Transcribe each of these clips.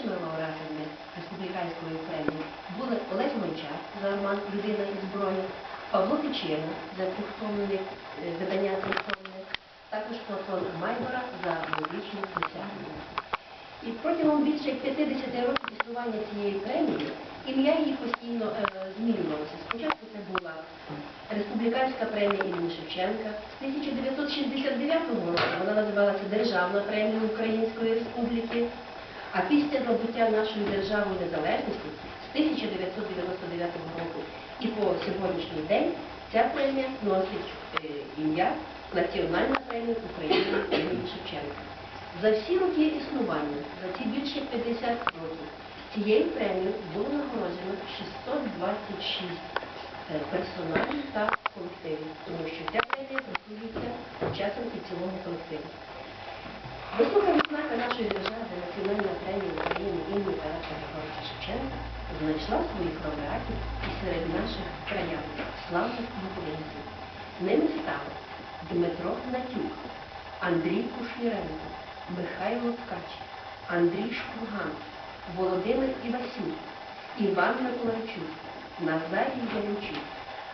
першими лауреатами республіканської премії були Олег Мончар за роман Людина із зброї, Павло Тичина за трьохтомник, видання трьохтомник, також Платон Майбора за музичну досягнення. І протягом більше 50 років існування цієї премії ім'я її постійно е, змінювалося. Спочатку це була Республіканська премія імені Шевченка. З 1969 року вона називалася Державна премія Української Республіки. А після набуття нашої державної незалежності з 1999 року і по сьогоднішній день ця премія носить е, ім'я Національна премія України імені Шевченка. За всі роки існування, за ці більше 50 років, цією премією було нагороджено 626 е, персоналів та колективів, тому що ця премія присуджується часом і цілому колективу. Висока відзнака нашої держави Національна премія України імені Тараса Григоровича Шевченка знайшла своїх лауреатів і серед наших краян, славних буковинців. Ними стали Дмитро Гнатюк, Андрій Кушніренко, Михайло Ткач, Андрій Шпурган, Володимир Івасюк, Іван Миколайчук, Назарій Яремчук.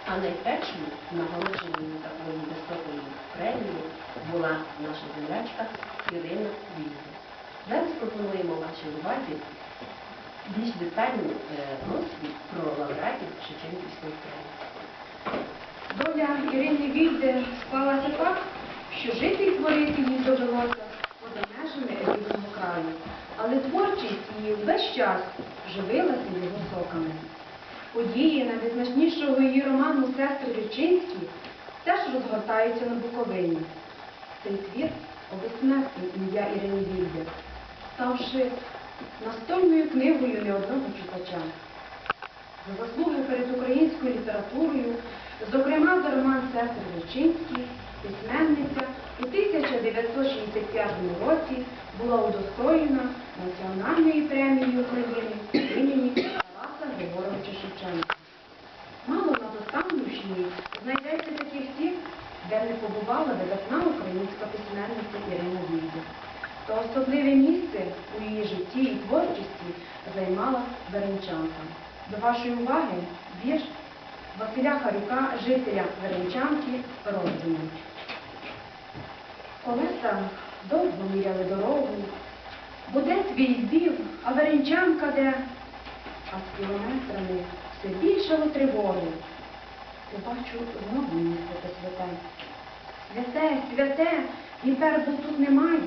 А найпершою нагородженою такою високою премією була наша землячка Ірина Вільна. Зараз пропонуємо вашій увазі більш детальну е, розповідь про лауреатів Шевченківської премії. Доля Ірини Вільде склалася так, що жити і творити їй довелося поза межами краю. Але творчість її весь час живилася його соками. Події найвизначнішого її роману Сестри Річинські теж розгортаються на Буковині. Цей твір обезсмертив ім'я Ірини Вільде, ставши настольною книгою не одного читача. За заслуги перед українською літературою, зокрема за роман Сестри Вичинські, письменниця у 1965 році була удостоєна Національної премії України імені Тараса Григоровича Шевченка. Мало на Доставнівщині знайдеться таких сіл, де не побувала видатна українська письменниця Ірина Вільда. То особливе місце у її житті і творчості займала Веренчанка. До вашої уваги вірш Василя Харюка, жителя Веренчанки, роздумів. Колеса довго міряли дорогу, буде твій збів, а Веренчанка де, а з кілометрами все більшало тривоги. Побачу знову місце те святе. Святе, святе, тепер бо тут немає.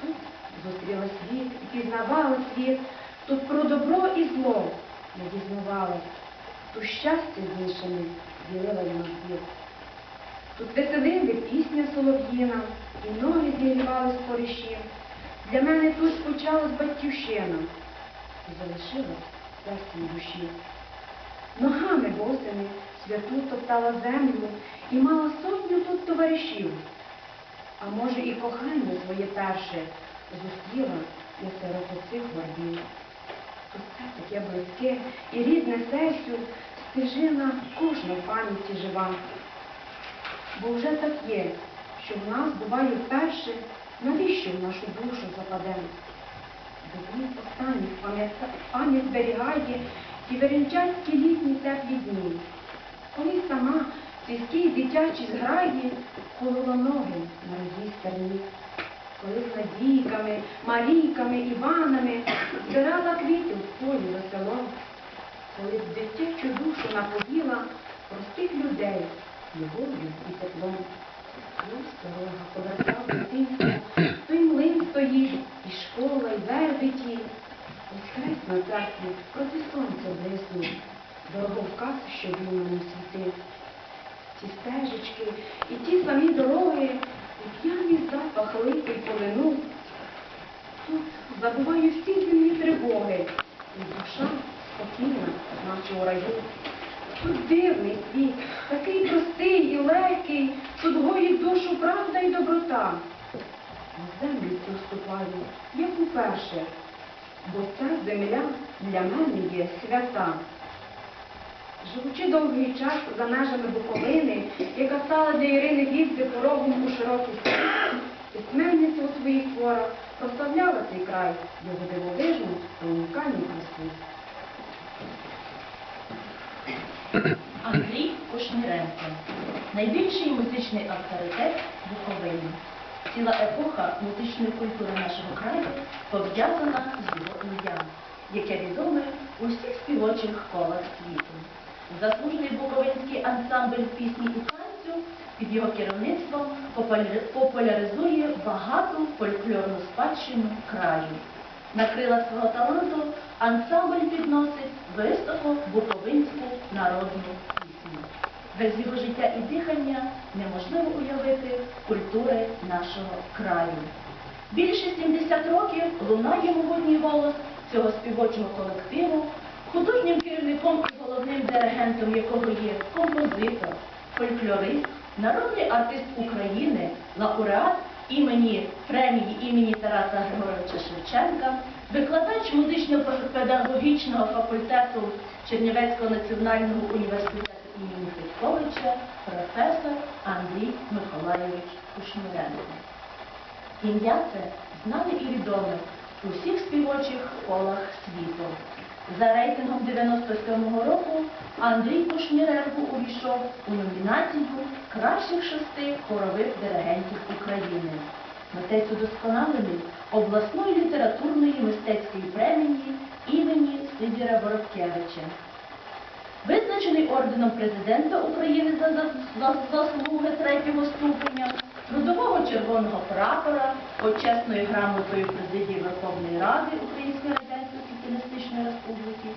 Тут зустріла світ і пізнавала світ, тут про добро і зло не дізнавалась, тут щастя з іншими ділила на світ. Тут веселили пісня солов'їна, і ноги зігрівали з порішів. Для мене тут спочалась батьківщина і залишилась в серці душі. Ногами босими святу топтала землю і мала сотню тут товаришів. А може і кохання своє перше зустріла я серед оцих горбів. Тут таке близьке і рідне серцю стежина кожна в пам'яті жива. Бо вже так є, що в нас буває вперше, навіщо в нашу душу западе? Добрі останніх пам'ят- пам'ять зберігає ті веренчацькі літні теплі дні. Коли сама в сільській дитячій зграї колола ноги на родій стерні. Коли з Надійками, Марійками, Іванами збирала квіти в полі за селом. Коли дитячу душу напоїла простих людей любов'ю і теплом. Ось дорога повертав дитинство, той млин стоїть, і школа, і вербиті. Ось хрест на церкві проти сонця блиснув, дороговказ, що він вільному світи. Ті стежечки і ті самі дороги, і п'яний запах липи полину. Тут забуваю всі земні тривоги, і душа спокійна, наче у раю. Тут дивний світ, такий простий і легкий, тут гоїть душу правда і доброта. На землю цю ступаю, як уперше, бо ця земля для мене є свята. Живучи довгий час за межами Буковини, яка стала для Ірини Візди порогом у широкий світ, Письменниця у своїх творах прославляла цей край, його дивовижну та унікальну красу. Андрій Кушніренко найбільший музичний авторитет Буковини. Ціла епоха музичної культури нашого краю пов'язана з його ім'ям, яке відоме у всіх співочих колах світу. Заслужений буковинський ансамбль пісні і танцю під його керівництвом популяризує багату фольклорну спадщину краю. На крилах свого таланту ансамбль підносить високо буковинську народну пісню. Без його життя і дихання неможливо уявити культури нашого краю. Більше 70 років лунає могутній голос цього співочого колективу, художнім керівником головним диригентом якого є композитор, фольклорист, народний артист України, лауреат імені премії імені Тараса Григоровича Шевченка, викладач музично-педагогічного факультету Чернівецького національного університету імені Федьковича, професор Андрій Миколайович Кушніренко. Ім'я це знане і відоме у всіх співочих колах світу. За рейтингом 97-го року Андрій Кушніренко увійшов у номінацію кращих шести хорових диригентів України. Митець удосконалений обласної літературної мистецької премії імені Сидіра Воробкевича. Визначений орденом президента України за, за, за заслуги третього ступеня, трудового червоного прапора, почесною грамотою президії Верховної Ради Української Соціалістичної Республіки,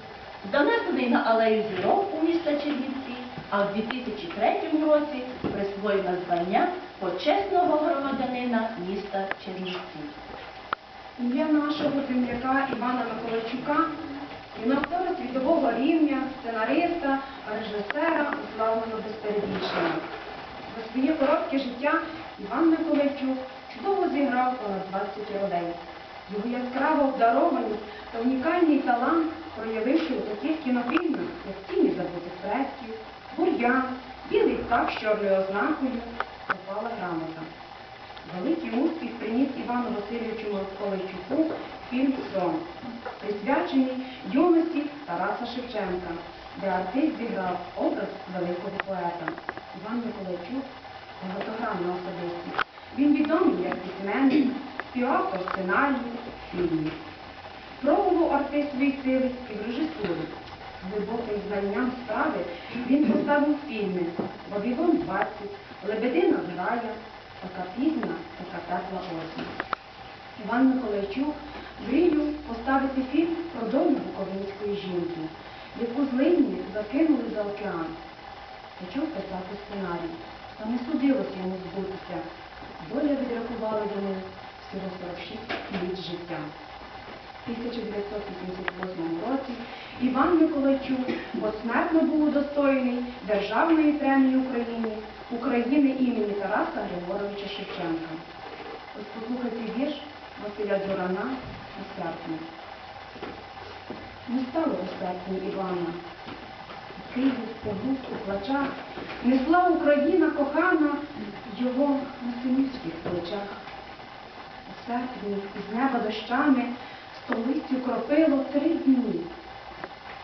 занесений на алею зірок у міста Чернівці, а в 2003 році присвоєно звання почесного громадянина міста Чернівці. Ім'я нашого земляка Івана Миколайчука, він автора світового рівня, сценариста, режисера, уславлено безперебільшення. За своє коротке життя Іван Миколайчук чудово зіграв понад 20 ролей. Його яскрава обдарованість та унікальний талант проявивши у таких кінофільмах, як «Тіні забутих предків, Бур'ян, Білий птах з чорною ознакою, пропала грамота. Великий успіх приніс Івану Васильовичу Миколайчуку фільм Сон, присвячений юності Тараса Шевченка, де артист зіграв образ великого поета. Іван Миколайчук багатогранна особистість. Він відомий як письменник, співавтор сценарію, фільмів. Пробував артист і в режисурі. З глибоким знанням справи він поставив фільми Вавилон 20, Лебедина зграя, така пізна, така тепла осінь. Іван Миколайчук мрію поставити фільм про долю буковинської жінки, яку злинні закинули за океан. Почав писати сценарій, та не судилося йому збутися. Доля відрахувала йому всього 46 літ життя. В 1988 році Іван Миколайчук посмертно був удостоєний Державної премії України України імені Тараса Григоровича Шевченка. Ось послухайте вірш Василя Джурана у серпні. Не стало у серпні Івана. Київ, побут у плачах, несла Україна кохана його на синівських плечах. Серпні з неба дощами столицю кропило три дні,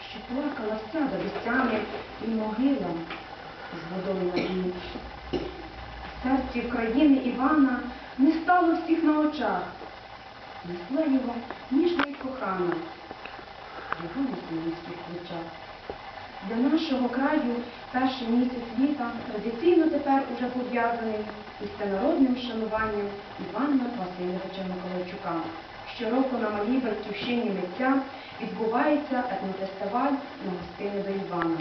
що плакала вся дорістями і могила з водою на дні. Серці країни Івана не стало всіх на очах. Несла його ніжна й кохана, його на синівських плечах. Для нашого краю перший місяць літа традиційно тепер уже пов'язаний із всенародним шануванням Івана Васильовича Миколайчука. Щороку на малій батьківщині митця відбувається етнофестиваль на гостини до Івана.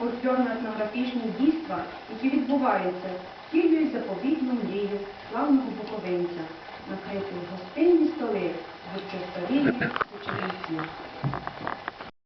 Фольклорно-етнографічні дійства, які відбуваються, втілюють заповітну мрію славного буковинця, накрити гостинні столи в урочистовій Чернівців.